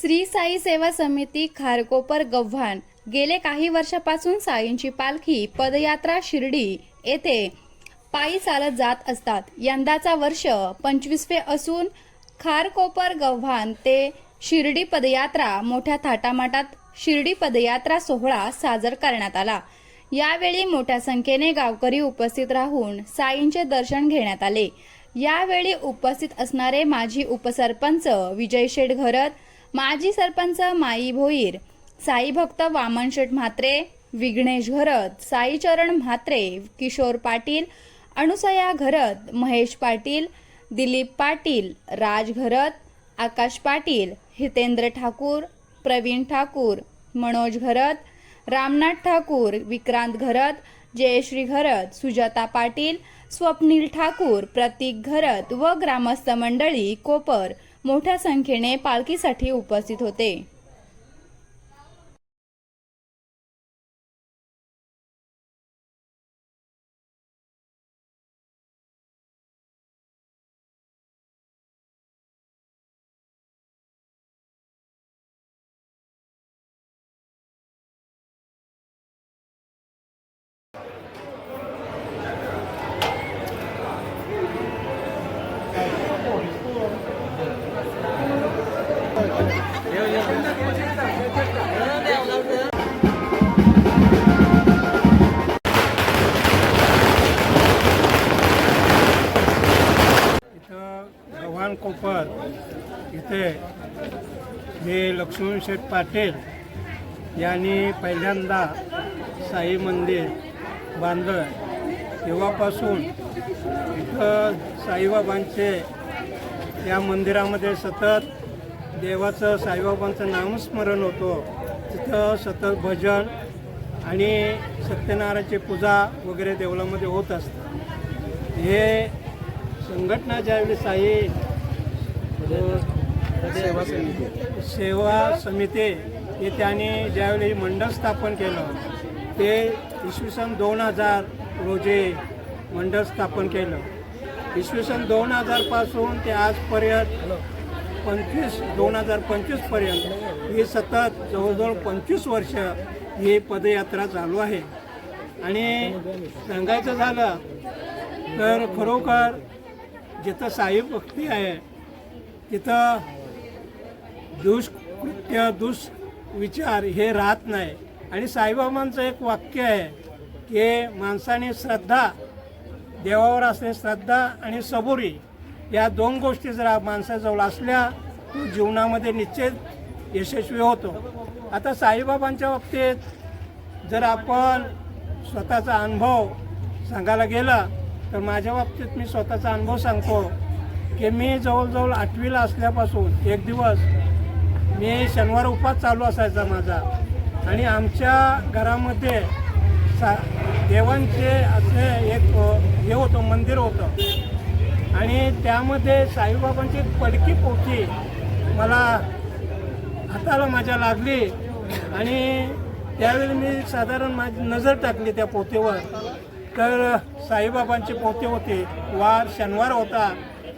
श्री साई सेवा समिती खारकोपर गव्हाण गेले काही वर्षापासून साईंची पालखी पदयात्रा शिर्डी येथे पायी चालत जात असतात. यंदाचा वर्ष पंचवीसवे असून खारकोपर गव्हाण ते शिर्डी पदयात्रा मोठ्या थाटामाटात शिर्डी पदयात्रा सोहळा साजर करण्यात आला. यावेळी मोठ्या संख्येने गावकरी उपस्थित राहून साईंचे दर्शन घेण्यात आले. यावेळी उपस्थित असणारे माजी उपसरपंच विजय शेठ घरत माजी सरपंच माई भोईर साई भक्त वामन शेठ म्हात्रे विघ्नेश घरत साईचरण म्हात्रे किशोर पाटील अनुसया घरत महेश पाटील दिलीप पाटील राज घरत आकाश पाटील हितेंद्र ठाकूर प्रवीण ठाकूर मनोज घरत रामनाथ ठाकूर विक्रांत घरत जयश्री घरत सुजाता पाटील स्वप्नील ठाकूर प्रतीक घरत व ग्रामस्थ मंडळी कोपर मोठ्या संख्येने पालखीसाठी उपस्थित होते. कोपर इथे हे लक्ष्मण शेठ पाटील यांनी पहिल्यांदा साई मंदिर बांधलं तेव्हापासून इथं साईबाबांचे या मंदिरामध्ये सतत देवाचं साईबाबांचं नामस्मरण होतं. तिथं सतत भजन आणि सत्यनारायणची पूजा वगैरे देवळामध्ये होत असतं. हे संघटना ज्यावेळी साई सेवा समिती सेवा समिती हे त्यांनी ज्यावेळी मंडळ स्थापन केलं ते इसवी सन दोन हजार रोजी मंडळ स्थापन केलं. इसवी सन दोन हजारपासून ते आजपर्यंत पंचवीस दोन हजार पंचवीसपर्यंत ही सतत जवळजवळ पंचवीस वर्ष ही पदयात्रा चालू आहे. आणि सांगायचं झालं तर खरोखर जिथं साई भक्ती आहे तिथं दुष्कृत्य दुष्विचार हे राहत नाही. आणि साईबाबांचं एक वाक्य आहे की माणसाने श्रद्धा देवावर असणे श्रद्धा आणि सबुरी या दोन गोष्टी जर माणसाजवळ असल्या तो जीवनामध्ये निश्चित यशस्वी होतो. आता साईबाबांच्या बाबतीत जर आपण स्वतःचा अनुभव सांगायला गेला तर माझ्या बाबतीत मी स्वतःचा अनुभव सांगतो. की मी जवळजवळ आठवीला असल्यापासून एक दिवस मी शनिवार उपास चालू असायचा माझा. आणि आमच्या घरामध्ये सा देवांचे असे एक हे होतं मंदिर होतं. आणि त्यामध्ये साईबाबांची पडकी पोथी मला हाताला माझ्या लागली. आणि त्यावेळी मी साधारण माझी नजर टाकली त्या पोथीवर. तर साईबाबांची पोथी होती वार शनिवार होता.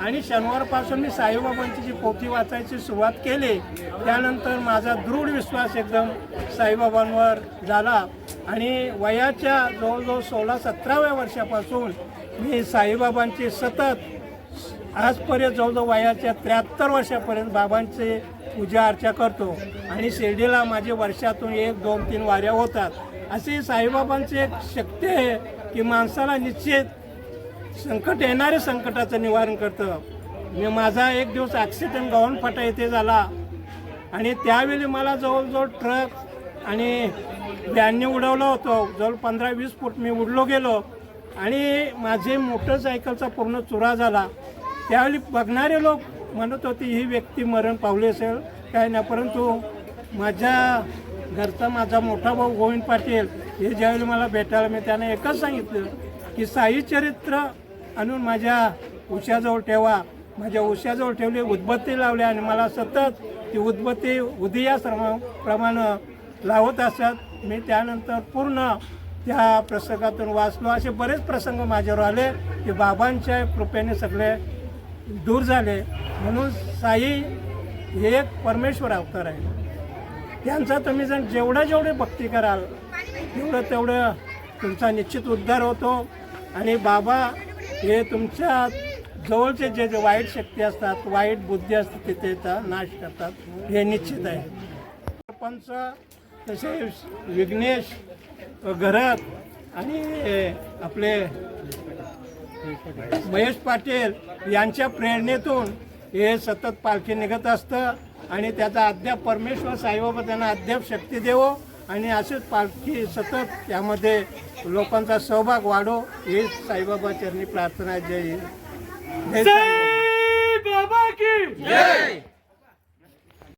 आणि शनिवारपासून मी साईबाबांची जी पोथी वाचायची सुरुवात केली त्यानंतर माझा दृढ विश्वास एकदम साईबाबांवर झाला. आणि वयाच्या जवळजवळ सोळा सतराव्या वर्षापासून मी साईबाबांची सतत आजपर्यंत जवळजवळ वयाच्या त्र्याहत्तर वर्षापर्यंत बाबांचे पूजा अर्चा करतो. आणि शिर्डीला माझे वर्षातून एक दोन तीन वाऱ्या होतात. अशी साईबाबांची एक शक्ती आहे की माणसाला निश्चित संकट येणारे संकटाचं निवारण करतं. मी माझा एक दिवस ॲक्सिडेंट गव्हाण फाटा येथे झाला. आणि त्यावेळी मला जवळजवळ ट्रक आणि व्हॅनने उडवलं होतं. जवळ पंधरा वीस फूट मी उडलो गेलो. आणि माझे मोटरसायकलचा पूर्ण चुरा झाला. त्यावेळी बघणारे लोक म्हणत होते ही व्यक्ती मरण पावली असेल. काय नाही परंतु माझ्या घरचा माझा मोठा भाऊ गोविंद पाटील हे ज्यावेळी मला भेटायला मी त्यांना एकच सांगितलं की साई चरित्र आणून माझ्या उशाजवळ ठेवा. माझ्या उशाजवळ ठेवली उदबत्ती लावली आणि मला सतत ती उदबत्ती उदया प्रमाणे लावत असत. मी त्यानंतर पूर्ण त्या प्रसंगातून वाचलो. असे बरेच प्रसंग माझ्यावर आले की बाबांच्या कृपेने सगळे दूर झाले. म्हणून साई हे एक परमेश्वर अवतार आहे. त्यांचा तुम्ही जर जेवढं जेवढे भक्ती कराल तेवढं तेवढं तुमचा निश्चित उद्धार होतो. आणि बाबा हे तुमच्या जवळचे जे जे वाईट शक्ती असतात वाईट बुद्धी असते तिथे येतात नाश करतात. हे निश्चित आहे. सरपंच तसे विघ्नेश घरत आणि आपले महेश पाटील यांच्या प्रेरणेतून हे सतत पालखी निघत असतं आणि त्याचा अद्याप परमेश्वर साईबाबा त्यांना अद्याप शक्ती देवो आणि असेच पालखी सतत त्यामध्ये लोकांचा सहभाग वाढो. ही साईबाबा चरणी प्रार्थना जय जय बाबा की जय!